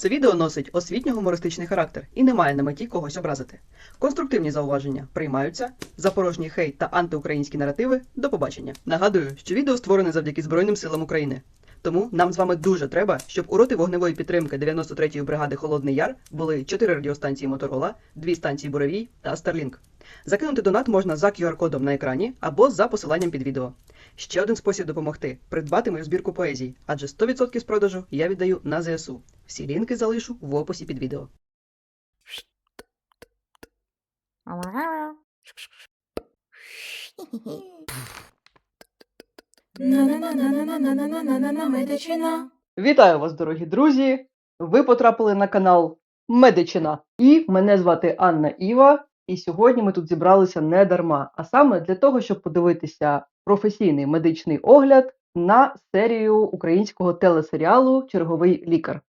Це відео носить освітньо-гумористичний характер і не має на меті когось образити. Конструктивні зауваження приймаються, запорожній хейт та антиукраїнські наративи до побачення. Нагадую, що відео створене завдяки Збройним силам України. Тому нам з вами дуже треба, щоб у роти вогневої підтримки 93-ї бригади Холодний Яр були 4 радіостанції Моторола, 2 станції Буровій та Starlink. Закинути донат можна за QR-кодом на екрані або за посиланням під відео. Ще один спосіб допомогти придбати мою збірку поезії. адже 100% з продажу я віддаю на ЗСУ. Всі лінки залишу в описі під відео. Медичина. Вітаю вас, дорогі друзі! Ви потрапили на канал Медичина. І мене звати Анна Іва. І сьогодні ми тут зібралися не дарма, а саме для того, щоб подивитися професійний медичний огляд на серію українського телесеріалу Черговий лікар.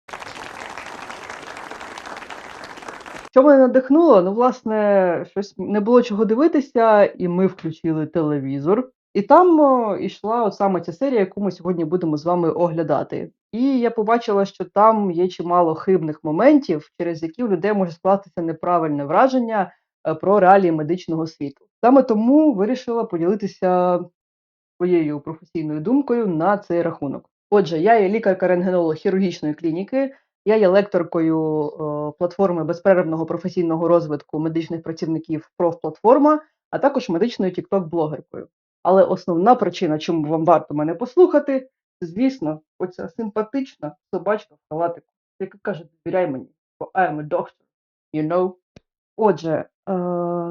Що мене надихнуло? Ну, власне, щось не було чого дивитися, і ми включили телевізор. І там о, ішла от саме ця серія, яку ми сьогодні будемо з вами оглядати. І я побачила, що там є чимало хибних моментів, через які у людей може скластися неправильне враження е, про реалії медичного світу. Саме тому вирішила поділитися своєю професійною думкою на цей рахунок. Отже, я є лікарка-рентгенолог хірургічної клініки, я є лекторкою е, платформи безперервного професійного розвитку медичних працівників профплатформа, а також медичною тікток-блогеркою. Але основна причина, чому вам варто мене послухати, звісно, оця симпатична собачка в халатику, яка каже, довіряй мені, бо I am a doctor, you know. Отже, е,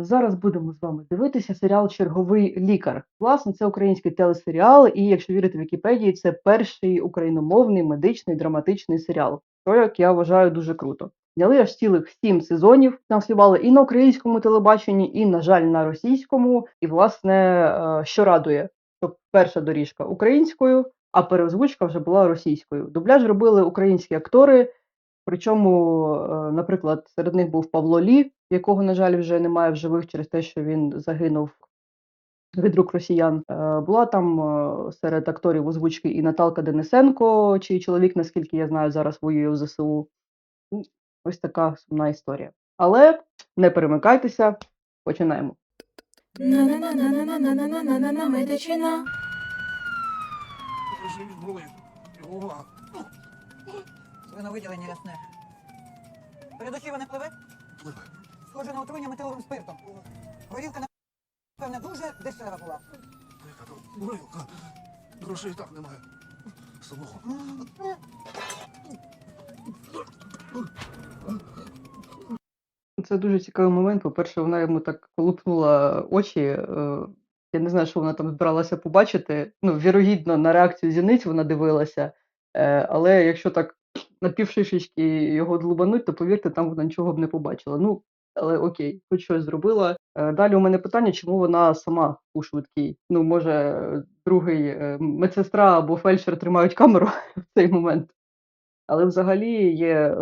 зараз будемо з вами дивитися серіал Черговий лікар. Власне, це український телесеріал, і якщо вірити Вікіпедії, це перший україномовний медичний драматичний серіал, що, як я вважаю, дуже круто. Зняли аж цілих сім сезонів. Там співали і на українському телебаченні, і, на жаль, на російському. І, власне, е, що радує, що перша доріжка українською, а переозвучка вже була російською. Дубляж робили українські актори. Причому, е, наприклад, серед них був Павло Лі, якого, на жаль, вже немає в живих через те, що він загинув від рук росіян. Е, була там е, серед акторів озвучки і Наталка Денисенко, чий чоловік, наскільки я знаю, зараз воює в ЗСУ. Ось така сумна історія. Але не перемикайтеся, починаємо. Медичина. Свиновиділення ясне. Перед очима не пливе? Схоже на отруєння метиловим спиртом. Горілка, напевне, дуже дешева була. Яка горілка. Грошей так немає. Самого. Це дуже цікавий момент. По-перше, вона йому так колупнула очі. е, Я не знаю, що вона там збиралася побачити. Ну, вірогідно, на реакцію зіниць вона дивилася. Е, Але якщо так на півшишечки його длубануть, то повірте, там вона нічого б не побачила. Ну, але окей, хоч щось зробила. Е, Далі у мене питання, чому вона сама у швидкій? Ну, може, другий е, медсестра або фельдшер тримають камеру в цей момент. Але взагалі є е,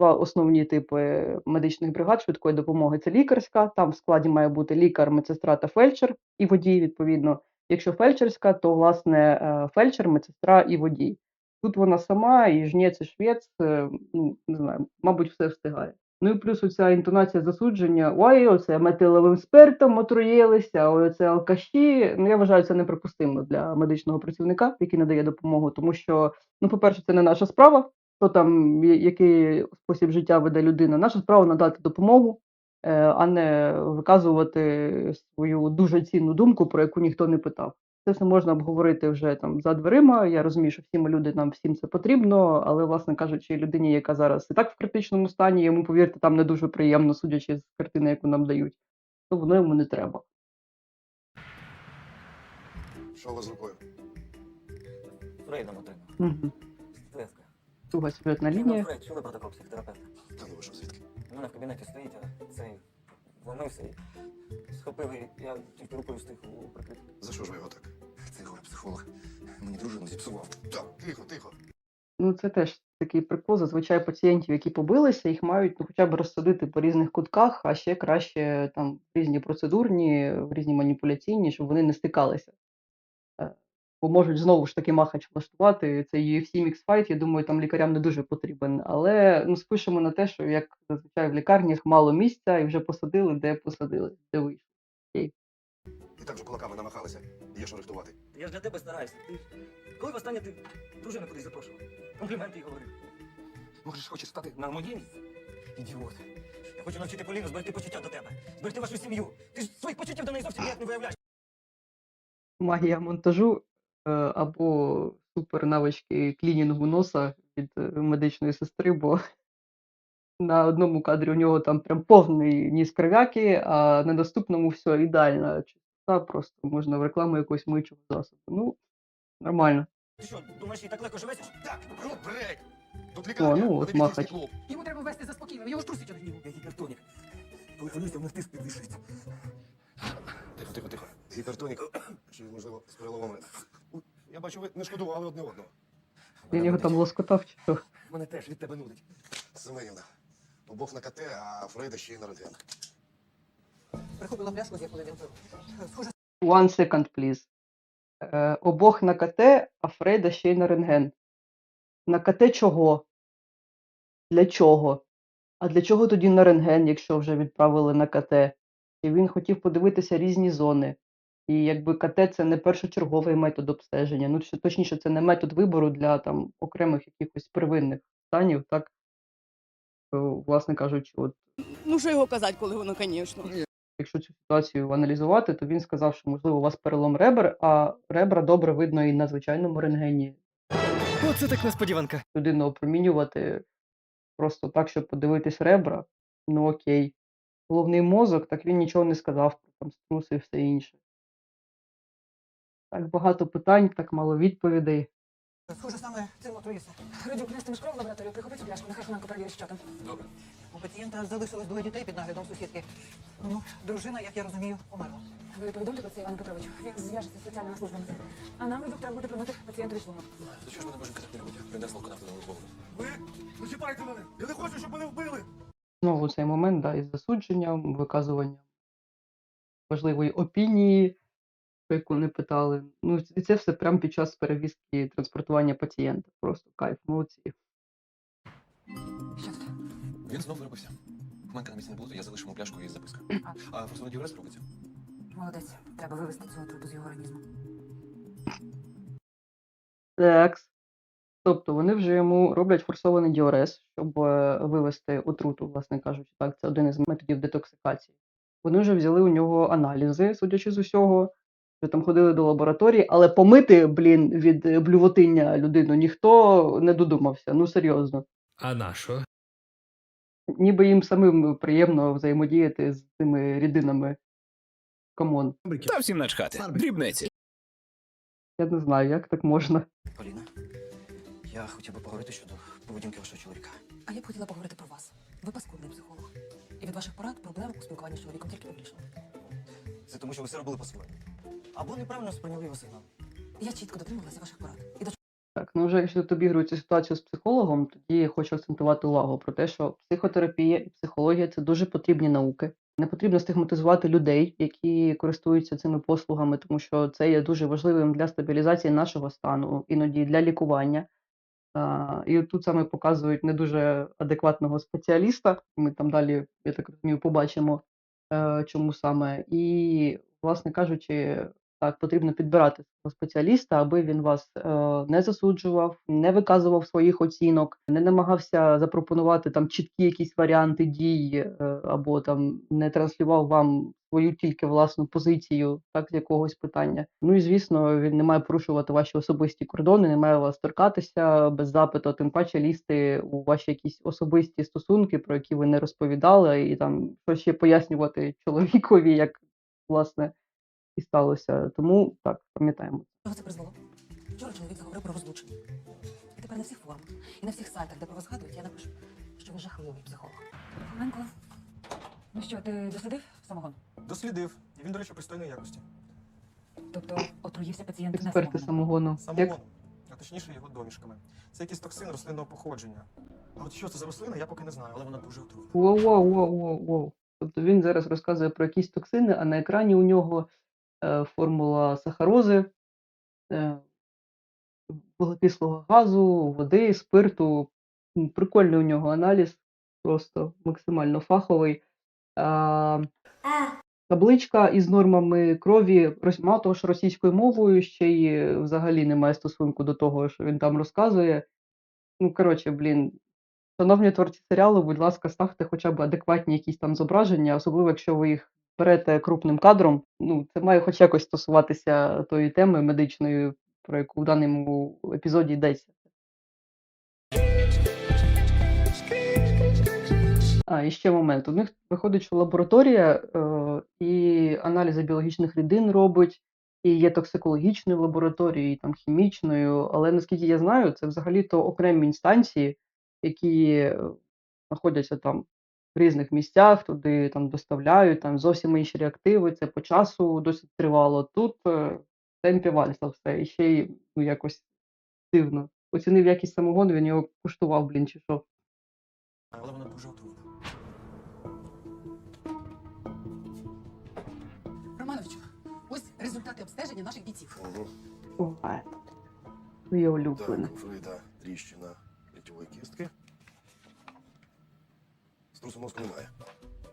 два основні типи медичних бригад швидкої допомоги. Це лікарська. Там в складі має бути лікар, медсестра та фельдшер і водій, відповідно. Якщо фельдшерська, то власне фельдшер, медсестра і водій. Тут вона сама, і жнець, і швець, е, ну не знаю, мабуть, все встигає. Ну і плюс оця інтонація засудження. Ой, оце метиловим спиртом отруїлися, оце алкаші. Ну я вважаю, це неприпустимо для медичного працівника, який надає допомогу, тому що, ну, по-перше, це не наша справа. Хто там, який спосіб життя веде людина, наша справа надати допомогу, е, а не виказувати свою дуже цінну думку, про яку ніхто не питав. Це все можна обговорити вже там за дверима. Я розумію, що всі ми люди, нам всім це потрібно, але, власне кажучи, людині, яка зараз і так в критичному стані, йому повірте, там не дуже приємно, судячи з картини, яку нам дають, то воно йому не треба. Що у вас з рукою? Фрейдом отримав. Угу. Стеска. Туга сюжетна лінія. Чули протокол психотерапевта? Та ну ви що, звідки? У мене в кабінеті стоїть, а цей вломився і схопив, і я тільки рукою встиг у прикрити. За що ж ви його так? Тихо, психолог. Мені дружину зіпсував. Так, тихо, тихо. Ну, це теж такий прикол. Зазвичай пацієнтів, які побилися, їх мають ну, хоча б розсадити по різних кутках, а ще краще там в різні процедурні, в різні маніпуляційні, щоб вони не стикалися. Бо можуть знову ж таки махач влаштувати. Це UFC Mix Fight, я думаю, там лікарям не дуже потрібен. Але ну, спишемо на те, що як зазвичай в лікарнях мало місця і вже посадили, де посадили, де вийшло. І так же кулаками намахалися. Є що рихтувати. Я ж для тебе стараюся. Ти... Коли востаннє ти дружину кудись запрошував? Компліменти їй говорив. Може ж хочеш стати На моє місце? Ідіот. Я хочу навчити Поліну зберегти почуття до тебе. Зберегти вашу сім'ю. Ти ж своїх почуттів до неї зовсім ніяк не виявляєш. Магія монтажу або супер навички клінінгу носа від е, медичної сестри, бо на одному кадрі у нього там прям повний ніс кров'яки, а на наступному все ідеальна чистота, просто можна в рекламу якогось миючого засобу. Ну, нормально. Ти що, думаєш, їй так легко живеться? Так, рот брейк! Тут О, ну, от махач. клуб. Йому треба ввести заспокійливо, його ж трусить від гніву. Гіпертонік. Коли хвилююся, в мене тиск підвищується. Тихо, тихо, тихо. Гіпертонік, чи можливо з переломами. Я бачу, ви не шкодували одне одного. Він його там лоскотав чи що. Мене теж від тебе нудить. Семенівна. Обох на КТ, а Фрейда ще й на рентген. Приходила пляшку, з якої він пив. Схоже, One second, please. Е, обох на КТ, а Фрейда ще й на рентген. На КТ чого? Для чого? А для чого тоді на рентген, якщо вже відправили на КТ? І він хотів подивитися різні зони. І якби КТ це не першочерговий метод обстеження. Ну, точніше, це не метод вибору для там окремих якихось первинних станів, так? Власне кажучи, от Ну, що його казати, коли воно, звісно. якщо цю ситуацію аналізувати, то він сказав, що можливо у вас перелом ребер, а ребра добре видно і на звичайному рентгені. Оце так несподіванка. Людину опромінювати просто так, щоб подивитись ребра, ну окей. Головний мозок, так він нічого не сказав про там струси і все інше. Так багато питань, так мало відповідей. схоже саме цим отруївся. Радюк, нестимеш кров в лабораторію, прихопи цю пляшку, нехай Шуманко перевірить, що там. Добре. У пацієнта залишилось двоє дітей під наглядом сусідки. Ну, дружина, як я розумію, померла. Ви повідомте про це Івану Петровичу. Він зв'яжеться з соціальними службами. А нам, Радюк, треба буде промити пацієнтові шлунок. За що ж мене боженька так не робить? Принес ловко нафту на голову. Ви чіпайте мене! Я не хочу, щоб мене вбили! Знову цей момент, да, із засудженням, виказуванням важливої опінії, про яку не питали. Ну, і це все прямо під час перевізки транспортування пацієнта. Просто кайф, молодці. Що тут? Він знов виробився. Хманка на місці не було, то я залишив йому пляшку із запискою. А форсований діурез робиться. Молодець. Треба вивести цього трупу з його організму. Текс. Тобто вони вже йому роблять форсований діурез, щоб е, вивести отруту, власне кажучи. Так, це один із методів детоксикації. Вони вже взяли у нього аналізи, судячи з усього, вже там ходили до лабораторії, але помити, блін, від е, блювотиння людину ніхто не додумався. Ну серйозно. А на що? Ніби їм самим приємно взаємодіяти з цими рідинами. Камон. Та всім начхати. Дрібниці. Я не знаю, як так можна. Поліна, я хотів би поговорити щодо поведінки вашого чоловіка. А я б хотіла поговорити про вас. Ви паскудний психолог. І від ваших порад проблем у спілкуванні з чоловіком тільки вирішили. Це тому, що ви все робили по-своєму. Або неправильно сприйняли його сигнал. Я чітко дотримувалася ваших порад. І до Так, ну вже якщо обігрують ситуацію з психологом, тоді я хочу акцентувати увагу про те, що психотерапія і психологія це дуже потрібні науки. Не потрібно стигматизувати людей, які користуються цими послугами, тому що це є дуже важливим для стабілізації нашого стану, іноді для лікування. А, і тут саме показують не дуже адекватного спеціаліста. Ми там далі, я так розумію, побачимо, е, чому саме. І, власне кажучи, так, потрібно підбирати свого спеціаліста, аби він вас е, не засуджував, не виказував своїх оцінок, не намагався запропонувати там чіткі якісь варіанти дій, е, або там не транслював вам свою тільки власну позицію, так з якогось питання. Ну і звісно, він не має порушувати ваші особисті кордони, не має вас торкатися без запиту, тим паче лізти у ваші якісь особисті стосунки, про які ви не розповідали, і там що ще пояснювати чоловікові, як власне і сталося. Тому так, пам'ятаємо. чого це призвело? Вчора чоловік заговорив про розлучення. І тепер на всіх форумах і на всіх сайтах, де про вас згадують, я напишу, що ви жахливий психолог. Хоменко, ну що, ти дослідив самогон? Дослідив. І він, до речі, пристойної якості. Тобто отруївся пацієнт не Експерти самогону. Як. А точніше його домішками. Це якийсь токсин рослинного походження. А от що це за рослина, я поки не знаю, але вона дуже отруйна. Воу, воу, воу, воу, воу. Тобто він зараз розказує про якісь токсини, а на екрані у нього формула сахарози, е, вуглекислого газу, води, спирту. Прикольний у нього аналіз, просто максимально фаховий. Табличка із нормами крові, мало того, що російською мовою, ще й е, взагалі немає стосунку до того, що він там розказує. Ну, коротше, блін, шановні творці серіалу, будь ласка, ставте хоча б адекватні якісь там зображення, особливо якщо ви їх берете крупним кадром. Ну, це має хоч якось стосуватися тої теми медичної, про яку в даному епізоді йдеться. А, і ще момент. У них виходить, що лабораторія е, і аналізи біологічних рідин робить, і є токсикологічною лабораторією, і там хімічною. Але наскільки я знаю, це взагалі-то окремі інстанції, які е, знаходяться там в різних місцях, туди там доставляють, там зовсім інші реактиви, це по часу досить тривало. Тут е, темпі вальса все. І ще й ну, якось дивно. Оцінив якість самогону, він його куштував, блін, чи що. Але вона дуже отруйна. Романовичу, ось результати обстеження наших бійців. Угу. Ой, улюблене. Так, Фрида, тріщина ліктьової кістки. Струсу мозку немає.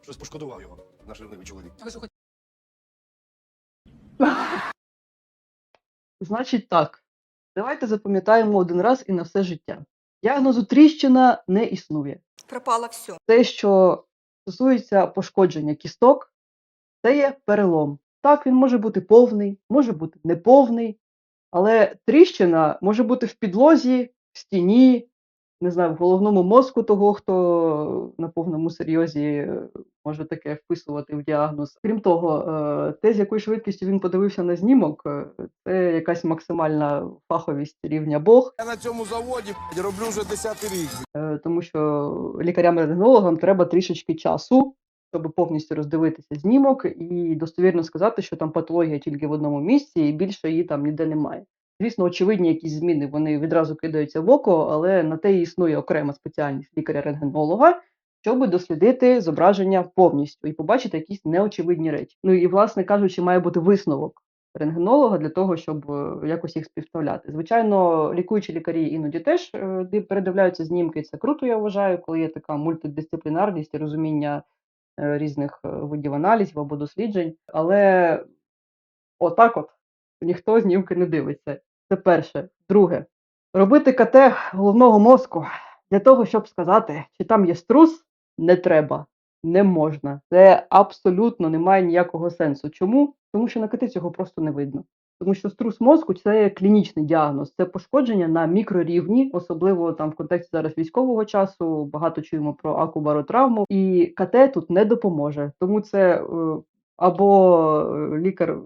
Щось пошкодував його, наш ревнивий чоловік. Ви Значить так, давайте запам'ятаємо один раз і на все життя. Діагнозу тріщина не існує. Пропало все. Те, що стосується пошкодження кісток, це є перелом. Так, він може бути повний, може бути неповний, але тріщина може бути в підлозі, в стіні, не знаю, в головному мозку того, хто на повному серйозі е, може таке вписувати в діагноз. Крім того, е, те, з якою швидкістю він подивився на знімок, е, це якась максимальна фаховість рівня Бог. Я на цьому заводі роблю вже 10 рік. Тому що лікарям-рентгенологам треба трішечки часу, щоб повністю роздивитися знімок і достовірно сказати, що там патологія тільки в одному місці, і більше її там ніде немає. Звісно, очевидні якісь зміни вони відразу кидаються в око, але на те існує окрема спеціальність лікаря-рентгенолога, щоб дослідити зображення повністю і побачити якісь неочевидні речі. Ну і, власне кажучи, має бути висновок рентгенолога для того, щоб е, якось їх співставляти. Звичайно, лікуючі лікарі іноді теж е, передивляються знімки. Це круто, я вважаю, коли є така мультидисциплінарність і розуміння е, різних видів аналізів або досліджень. Але отак от ніхто знімки не дивиться. Це перше. Друге, робити КТ головного мозку для того, щоб сказати, чи там є струс, не треба, не можна. Це абсолютно не має ніякого сенсу. Чому? Тому що на КТ цього просто не видно. Тому що струс мозку це клінічний діагноз, це пошкодження на мікрорівні, особливо там в контексті зараз військового часу. Багато чуємо про акубаротравму, і КТ тут не допоможе. Тому це е, або е, лікар е,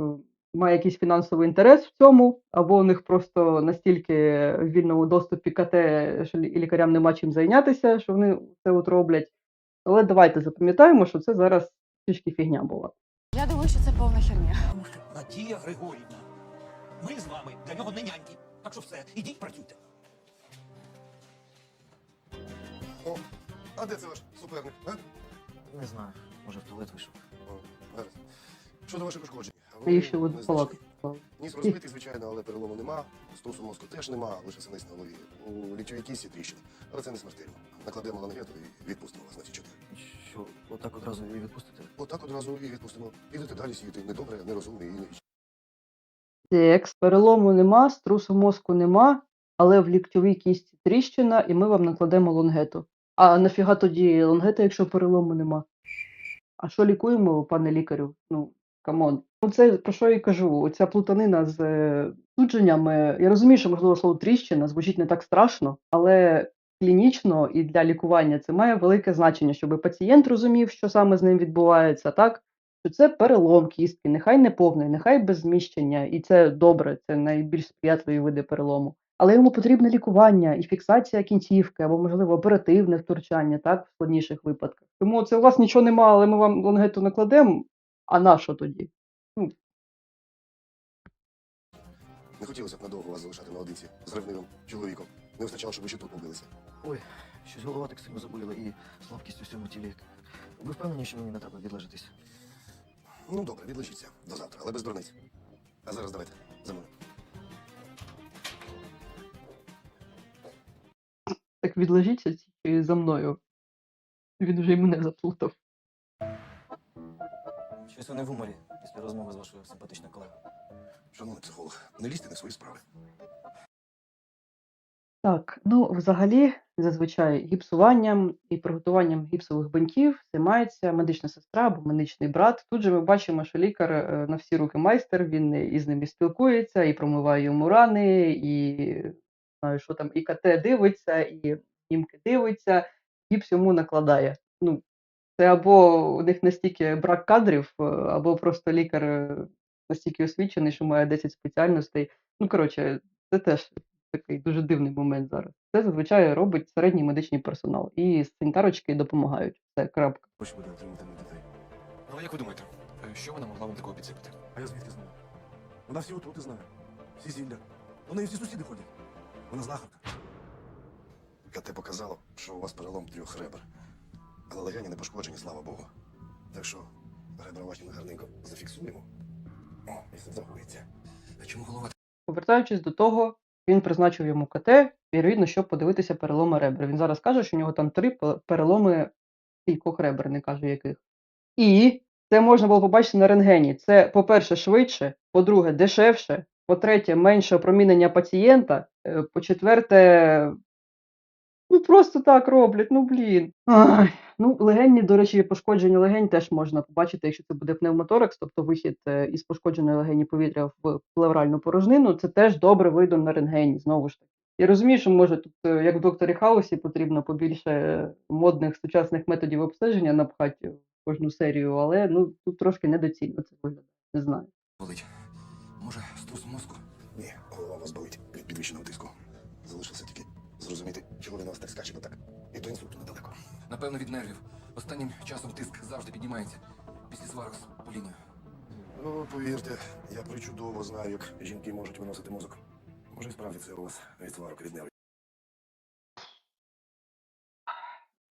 має якийсь фінансовий інтерес в цьому, або у них просто настільки в вільному доступі КТ, що лікарям нема чим зайнятися, що вони це от роблять. Але давайте запам'ятаємо, що це зараз трішки фігня була. Я думаю, що це повна херня. Надія Григорівна. Ми з вами для нього не няньки. Так що все, ідіть працюйте. О, а де це ваш суперник? А? Не знаю, може в туалет вийшов. О, гаразд. Щодо ваших ушкоджень. А ще одну палату. Ніс розбитий, звичайно, але перелому нема. Струсу мозку теж нема, лише синиць на голові. У ліктьовій кісті тріщина. Але це не смертельно. Накладемо лангету і відпустимо вас на ці чотири. Що, отак одразу і відпустити? Отак одразу і відпустимо. Підете далі сіяти недобре, нерозумний і Текс, перелому нема, струсу мозку нема, але в ліктьовій кісті тріщина, і ми вам накладемо лонгету. А нафіга тоді лонгета, якщо перелому нема? А що лікуємо, пане лікарю? Ну, камон. Ну, це про що я кажу. Оця плутанина з е, судженнями. Я розумію, що можливо слово тріщина звучить не так страшно, але клінічно і для лікування це має велике значення, щоб пацієнт розумів, що саме з ним відбувається, так? що це перелом кістки, нехай не повний, нехай без зміщення, і це добре, це найбільш сприятливі види перелому. Але йому потрібне лікування і фіксація кінцівки, або, можливо, оперативне втручання, так, в складніших випадках. Тому це у вас нічого нема, але ми вам лонгету накладемо. А на що тоді? не хотілося б надовго вас залишати наодинці з ревнивим чоловіком. Не вистачало, щоб ви ще тут побилися. Ой, щось голова так сильно заболіла і слабкість у всьому тілі. Ви впевнені, що мені не треба відлежатись? Ну добре, відлежіться до завтра, але без дурниць. А зараз давайте за мною. так відложіться тільки за мною. Він вже й мене заплутав. Щось вони в уморі після розмови з вашою симпатичною колегою. Шановний психолог, не лізьте на свої справи. Так, ну взагалі, зазвичай гіпсуванням і приготуванням гіпсових бинтів займається медична сестра або медичний брат. Тут же ми бачимо, що лікар е, на всі руки майстер, він із ними спілкується, і промиває йому рани, і знаю, що там, і КТ дивиться, і імки дивиться, гіпс йому накладає. Ну, це або у них настільки брак кадрів, е, або просто лікар е, настільки освічений, що має 10 спеціальностей. Ну, коротше, це теж такий дуже дивний момент зараз. Це зазвичай робить середній медичний персонал. І санітарочки допомагають. Це крапка. Хоч буде отримати на дітей. Але як ви думаєте, е, що вона могла вам такого підсипати? А я звідки знаю? Вона всі отрути знає. Всі зілля. До неї всі сусіди ходять. Вона знахарка. КТ показало, що у вас перелом трьох ребер. Легені не пошкоджені, слава Богу. Так що ми гарненько зафіксуємо. О, і все загоїться. А чому голова Повертаючись до того, він призначив йому КТ, відповідно, щоб подивитися переломи ребер. Він зараз каже, що у нього там три переломи кількох ребер, не каже яких. І це можна було побачити на рентгені. Це, по-перше, швидше, по-друге, дешевше, по-третє, менше опромінення пацієнта, е, по-четверте, ну просто так роблять, ну блін. Ай. Ну, легенні, до речі, пошкодження легень теж можна побачити, якщо це буде пневмоторакс, тобто вихід е, із пошкодженої легені повітря в плевральну порожнину, це теж добре видно на рентгені, знову ж таки. Я розумію, що може тут, е, як в докторі Хаусі, потрібно побільше модних сучасних методів обстеження напхати в кожну серію, але ну тут трошки недоцільно це виглядає. Не знаю. болить? Може, струс мозку? Ні, голова вас болить від підвищеного тиску. Залишилося тільки зрозуміти, чого він у вас так скаче, бо так. І до інсульту недалеко. Напевно, від нервів. Останнім часом тиск завжди піднімається. Після сварок з Поліною. Ну, повірте, я причудово знаю, як жінки можуть виносити мозок. Може, і справді це у вас від сварок від нервів.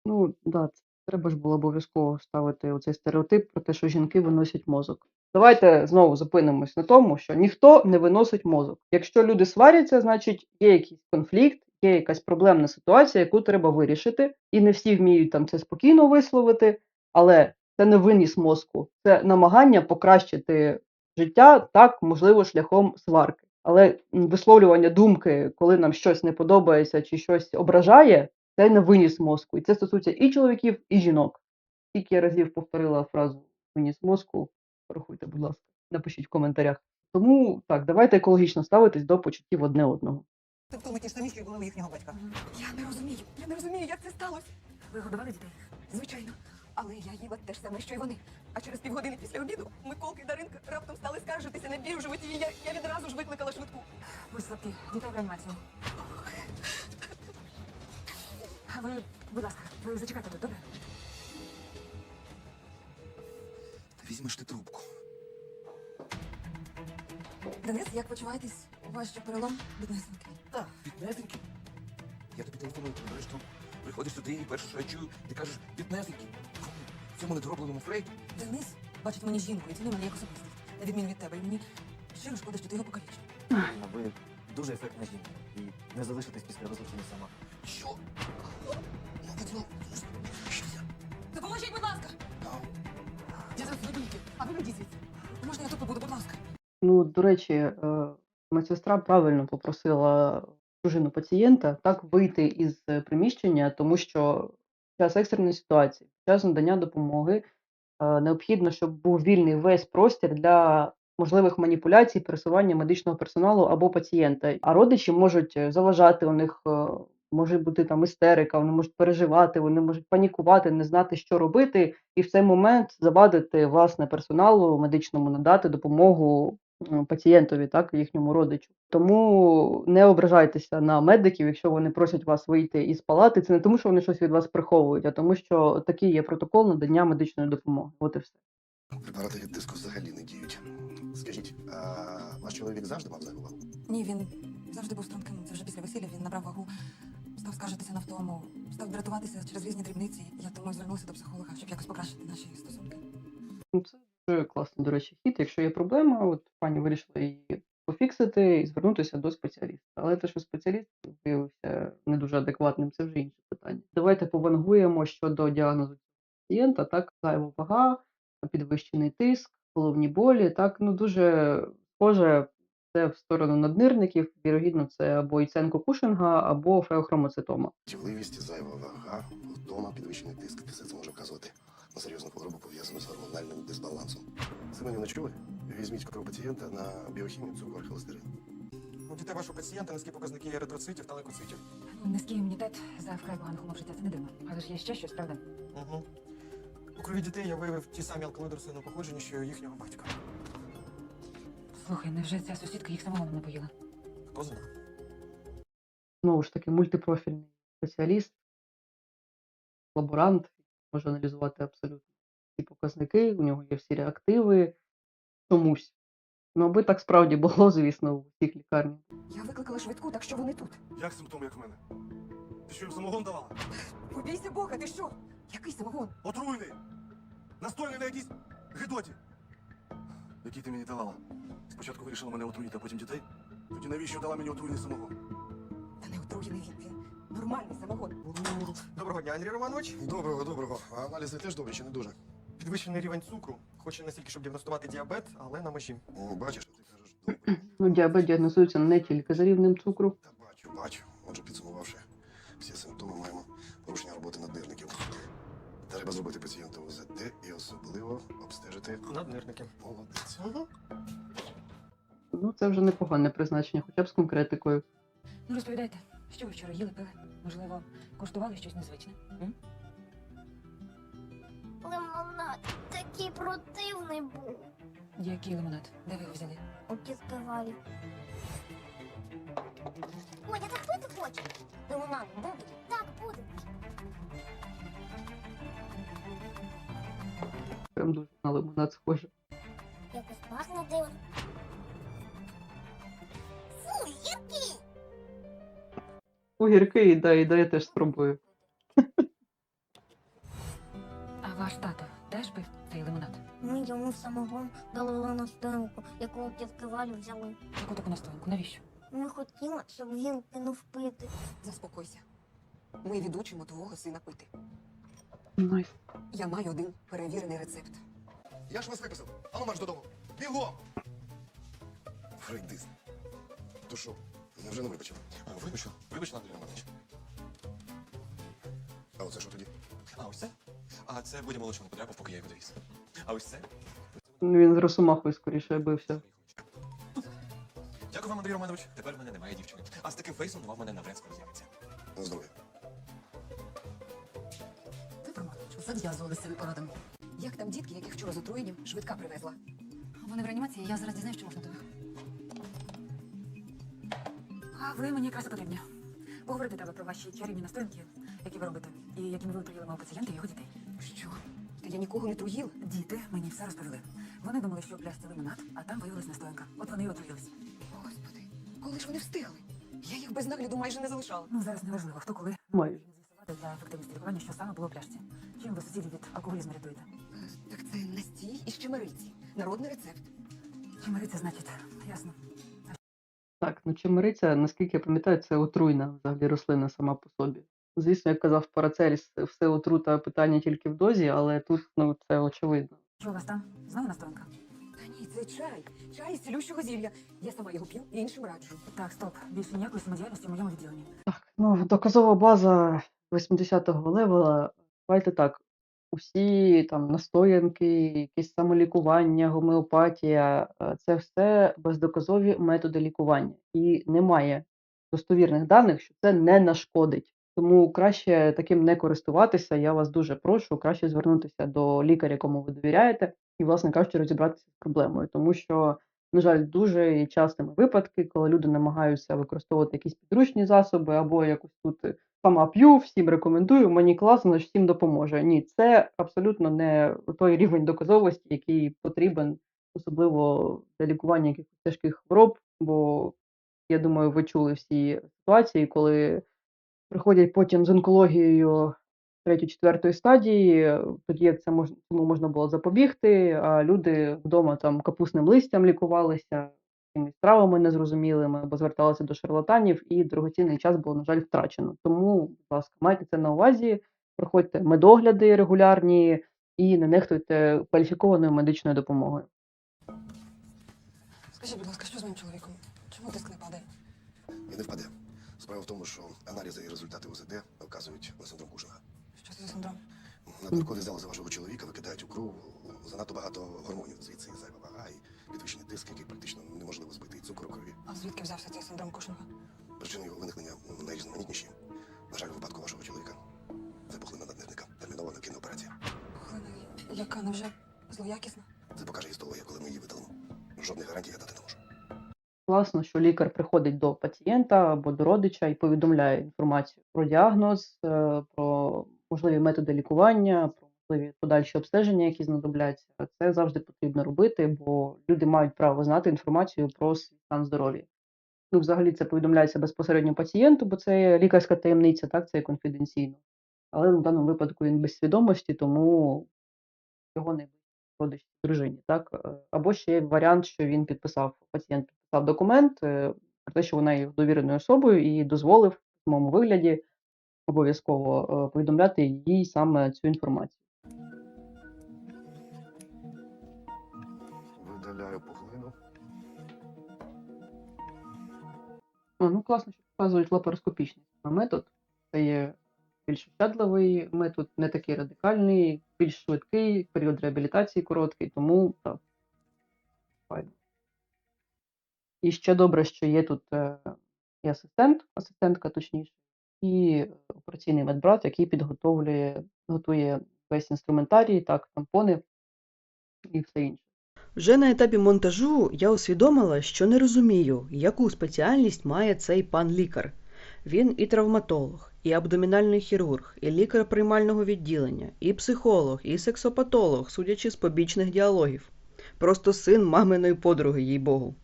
Ну, да, це треба ж було обов'язково ставити оцей стереотип про те, що жінки виносять мозок. Давайте знову зупинимось на тому, що ніхто не виносить мозок. Якщо люди сваряться, значить є якийсь конфлікт, є якась проблемна ситуація, яку треба вирішити, і не всі вміють там це спокійно висловити, але це не виніс мозку, це намагання покращити життя так, можливо, шляхом сварки. Але висловлювання думки, коли нам щось не подобається чи щось ображає, це не виніс мозку. І це стосується і чоловіків, і жінок. Скільки разів повторила фразу виніс мозку, порахуйте, будь ласка, напишіть в коментарях. Тому так, давайте екологічно ставитись до почуттів одне одного. Симптоми ті ж самі, що й були у їхнього батька. Я не розумію, я не розумію, як це сталося. Ви годували дітей? Звичайно. Але я їла те ж саме, що й вони. А через півгодини після обіду Миколка і Даринка раптом стали скаржитися на біль в животі, і я, я відразу ж викликала швидку. Ви слабкі, дітей в реанімацію. Ви, будь ласка, ви зачекайте тут, добре? Та візьмеш ти трубку. Денис, як почуваєтесь? Ще перелом біднесенький. Так, піднесеньки. Я тобі телефоную, ти береш трубку. Приходиш сюди і перше, що я чую, ти кажеш, піднесеньки. В цьому недоробленому фрейді. Денис бачить мені жінку і цінує мене як особистість. На відміну від тебе. І мені щиро шкода, що ти його покалічив. Інна, Ви дуже ефектна жінка. І не залишитесь після розлучення сама. Що? Ласка, щось. Допоможіть, будь ласка! Я зараз веду а ви ведіть звідси. Можна я тут побуду, будь ласка? Ну, до речі, е, медсестра правильно попросила дружину пацієнта так вийти із е, приміщення, тому що під час екстреної ситуації, під час надання допомоги е, необхідно, щоб був вільний весь простір для можливих маніпуляцій, пересування медичного персоналу або пацієнта. А родичі можуть е, заважати у них. Може бути там істерика, вони можуть переживати, вони можуть панікувати, не знати, що робити, і в цей момент завадити власне персоналу медичному надати допомогу пацієнтові, так, їхньому родичу. Тому не ображайтеся на медиків, якщо вони просять вас вийти із палати. Це не тому, що вони щось від вас приховують, а тому, що такий є протокол надання медичної допомоги. От і все. Препарати від тиску взагалі не діють. Скажіть, а ваш чоловік завжди мав зайву? Ні, він завжди був струнким. Це вже після весілля він набрав вагу, став скаржитися на втому, став дратуватися через різні дрібниці. Я тому звернулася до психолога, щоб якось покращити наші стосунки. Ну, це класний, до речі, хід. Якщо є проблема, от пані вирішила її пофіксити і звернутися до спеціаліста. Але те, що спеціаліст виявився не дуже адекватним, це вже інше питання. Давайте повангуємо щодо діагнозу пацієнта, так, зайва вага, підвищений тиск, головні болі, так, ну дуже схоже це в сторону наднирників. Вірогідно, це або Іценко Кушинга, або феохромоцитома. Тівливість, зайва вага, вдома підвищений тиск. Все це може вказувати на серйозну хворобу, пов'язану з гормональним дисбалансом. Семенів не чули? Візьміть кров пацієнта на біохімію цукор холестерин. У дітей вашого пацієнта низькі показники еритроцитів та лейкоцитів. Низький імунітет за вкрай поганих умов життя це не дивно. Але ж є ще щось, правда? Угу. У крові дітей я виявив ті самі алкалоїди рослинного походження, що й у їхнього батька. Слухай, невже ця сусідка їх самого не поїла? Хто знає? Знову ж таки, мультипрофільний спеціаліст, лаборант, може аналізувати абсолютно всі показники, у нього є всі реактиви чомусь. Ну, аби так справді було, звісно, у всіх лікарнях. Я викликала швидку, так що вони тут. Як симптоми, як в мене? Ти що їм самогон давала? Побійся Бога, ти що? Який самогон? Отруйний! Настольний на якійсь гидоті! Який ти мені давала? Спочатку вирішила мене отруїти, а потім дітей? Тоді навіщо дала мені отруйний самогон? Та не отруєний він, він нормальний самогон. Доброго дня, Андрій Романович. Доброго, доброго. А аналізи теж добрі чи не дуже? Підвищений рівень цукру. Хоче не стільки, щоб діагностувати діабет, але на межі. О, бачиш, ти кажеш добре. Ну, діабет діагнозується не тільки за рівнем цукру. Та бачу, бачу. Отже, підсумувавши всі симптоми, маємо порушення роботи наднирників. Треба зробити пацієнту УЗД і особливо обстежити Наднирники. молодець. Угу. Ну, це вже непогане призначення, хоча б з конкретикою. Ну розповідайте, що ви вчора їли, пили? Можливо, коштували щось незвичне? М? Лимонад такий противний був Який лимонад? Де ви його взяли? у фестивалі. Ой, я так пити хочу. Лимонад буде? Так, буде. Прям дуже на лимонад схоже. Якось пахне дивно. Огірки, да, і да, я теж спробую. А ваш тато теж пив цей лимонад? Ми йому самогон дали настоянку, яку у фестивалі взяли. Яку таку настоянку? Навіщо? Ми хотіли, щоб він кинув пити. Заспокойся. Ми відучимо твого сина пити. Найс. Я маю один перевірений рецепт. Я ж вас виписав. Ану марш додому. Бігом! Фрейдист. То що, невже не вибачив? А, Андрій Романович. А оце що тоді? А ось це? А це буде молочко не потрапив, поки я його довіз. А ось це? Ну, Він з Росомахою скоріше бився. Дякую вам, Андрій Романович. Тепер в мене немає дівчини. А з таким фейсом вона в мене навряд скоро з'явиться. На здоров'я. Зав'язували з цими порадами. Як там дітки, яких вчора з отруєнням швидка привезла? Вони в реанімації, я зараз дізнаюсь, що можна до них. А ви мені якраз і потрібні. Поговорити треба про ваші чарівні настоянки, які ви робите, і якими ви отруїли мого пацієнта і його дітей. Що? Та я нікого не труїла. Діти мені все розповіли. Вони думали, що пляшці лимонад, а там виявилась настоянка. От вони і отруїлись. Господи, коли ж вони встигли? Я їх без нагляду майже не залишала. Ну зараз не важливо, хто коли. Майже. З'ясувати для ефективності лікування, що саме було в пляшці. Чим ви сусідів від алкоголізму рятуєте? Так це настій із чимериці. Народний рецепт. Чимериця, значить, ясно. Так, ну чимериця, наскільки я пам'ятаю, це отруйна взагалі рослина сама по собі. Звісно, як казав Парацельс, все отрута питання тільки в дозі, але тут ну, це очевидно. Що у вас там? Знову настоянка? Та ні, це чай. Чай з цілющого зілля. Я сама його п'ю і іншим раджу. Так, стоп. Більше ніякої самодіяльності в моєму відділенні. Так, ну доказова база 80-го левела. Давайте так. Усі там настоянки, якісь самолікування, гомеопатія е, це все бездоказові методи лікування. І немає достовірних даних, що це не нашкодить. Тому краще таким не користуватися. Я вас дуже прошу, краще звернутися до лікаря, кому ви довіряєте, і, власне кажучи, розібратися з проблемою. Тому що, на жаль, дуже частими випадки, коли люди намагаються використовувати якісь підручні засоби або якось тут сама п'ю, всім рекомендую, мені класно, всім допоможе. Ні, це абсолютно не той рівень доказовості, який потрібен, особливо для лікування якихось тяжких хвороб. Бо я думаю, ви чули всі ситуації, коли приходять потім з онкологією третьої-четвертої стадії, е, тоді як це можна цьому можна було запобігти, а люди вдома там капусним листям лікувалися. Якимись травами незрозумілими або зверталися до шарлатанів, і дорогоцінний час було, на жаль, втрачено. Тому, будь ласка, майте це на увазі, проходьте медогляди регулярні і не нехтуйте кваліфікованою медичною допомогою. Скажіть, будь ласка, що з моїм чоловіком? Чому тиск не падає? І не впаде. Справа в тому, що аналізи і результати УЗД вказують на синдром Кушинга. Що це за синдром? Наднаркози залози вашого чоловіка викидають у кров занадто багато гормонів. Звідси зайва вага, і підвищений тиск, який практично неможливо збити, і цукор у крові. А звідки взявся цей синдром Кушинга? Причини його виникнення найрізноманітніші. На жаль, у випадку вашого чоловіка це пухлина наднирника. Термінова необхідна. Пухлина, яка невже злоякісна? Це покаже історія, коли ми її видалимо. Жодних гарантій я дати не можу. Класно, що лікар приходить до пацієнта або до родича і повідомляє інформацію про діагноз, е, про можливі методи лікування, можливі подальші обстеження, які знадобляться. Це завжди потрібно робити, бо люди мають право знати інформацію про свій стан здоров'я. Ну, взагалі, це повідомляється безпосередньо пацієнту, бо це лікарська таємниця, так, це є конфіденційно. Але в даному випадку він без свідомості, тому його не родич дружині, так? Е, Або ще є варіант, що він підписав, пацієнт підписав документ е, про те, що вона є довіреною особою і дозволив в самому вигляді обов'язково е, повідомляти їй саме цю інформацію. Видаляю пухлину. А, ну, класно, що показують лапароскопічний метод. Це є більш ощадливий метод, не такий радикальний, більш швидкий, період реабілітації короткий, тому так. Файно. І ще добре, що є тут е, і асистент, асистентка точніше, і операційний медбрат, який підготовлює, готує весь інструментарій, так, тампони і все інше. Вже на етапі монтажу я усвідомила, що не розумію, яку спеціальність має цей пан лікар. Він і травматолог, і абдомінальний хірург, і лікар приймального відділення, і психолог, і сексопатолог, судячи з побічних діалогів. Просто син маминої подруги, їй Богу.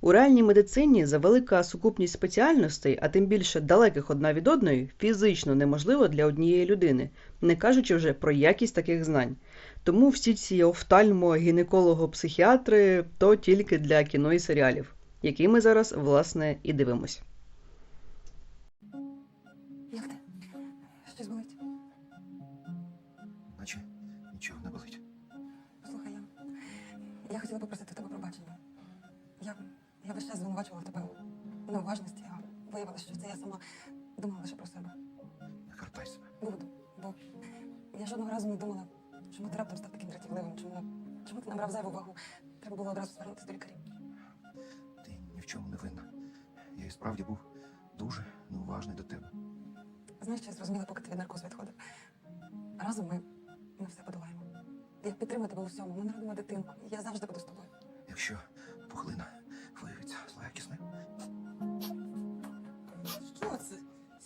У реальній медицині завелика сукупність спеціальностей, а тим більше далеких одна від одної, фізично неможливо для однієї людини, не кажучи вже про якість таких знань. Тому всі ці офтальмо, гінеколого, психіатри то тільки для кіно і серіалів, які ми зараз, власне, і дивимось. Як ти? Щось болить? Наче нічого не болить. Слухай, я, я хотіла попросити тебе пробачення. Я, я весь час звинувачувала тебе у неуважності, а виявилося, що це я сама думала лише про себе. Не картай себе. Буду, бо я жодного разу не думала, чому ти раптом став таким дратівливим, чому, чому ти набрав зайву вагу. Треба було одразу звернутися до лікарів. Ти ні в чому не винна. Я і справді був дуже неуважний до тебе. Знаєш, що я зрозуміла, поки ти від наркозу відходив. Разом ми, ми все подолаємо. Я підтримую тебе у всьому. Ми народимо дитинку. Я завжди буду з тобою. Якщо пухлина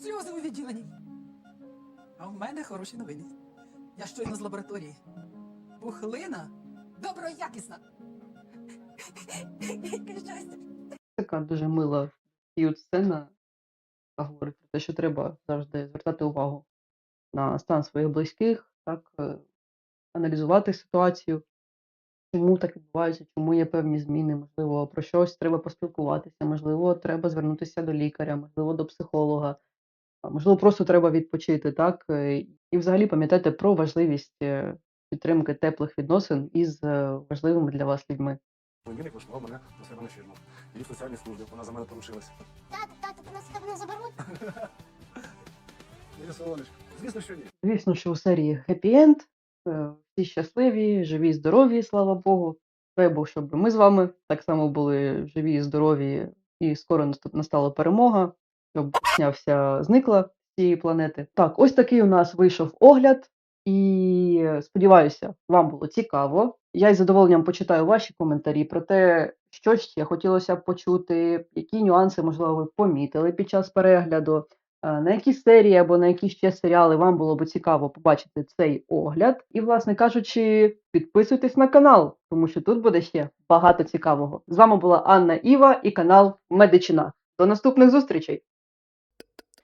Сльози у відділенні. А в мене хороші новини. Я щойно з лабораторії. Пухлина доброякісна. Щастя! така дуже мила сцена, говорить про те, що треба завжди звертати увагу на стан своїх близьких, так, е, аналізувати ситуацію, чому так відбувається, чому є певні зміни, можливо, про щось треба поспілкуватися, можливо, треба звернутися до лікаря, можливо, до психолога, можливо, просто треба відпочити, так. е, І взагалі пам'ятайте про важливість е, підтримки теплих відносин із е, важливими для вас людьми. Племінник влаштував мене до себе на фірму. Її соціальні служби, вона за мене порушилася. Тату, тату, нас тебе не заберуть? Ні, сонечко. Звісно, що ні. Звісно, що у серії хеппі-енд. Всі щасливі, живі, здорові, слава Богу. Дай Бог, щоб ми з вами так само були живі, здорові, і скоро настала перемога, щоб сня вся зникла з цієї планети. Так, ось такий у нас вийшов огляд. І сподіваюся, вам було цікаво. Я із задоволенням почитаю ваші коментарі про те, що ще хотілося б почути, які нюанси, можливо, ви помітили під час перегляду. Е, На які серії або на які ще серіали вам було б цікаво побачити цей огляд. І, власне кажучи, підписуйтесь на канал, тому що тут буде ще багато цікавого. З вами була Анна Іва і канал Медичина. До наступних зустрічей!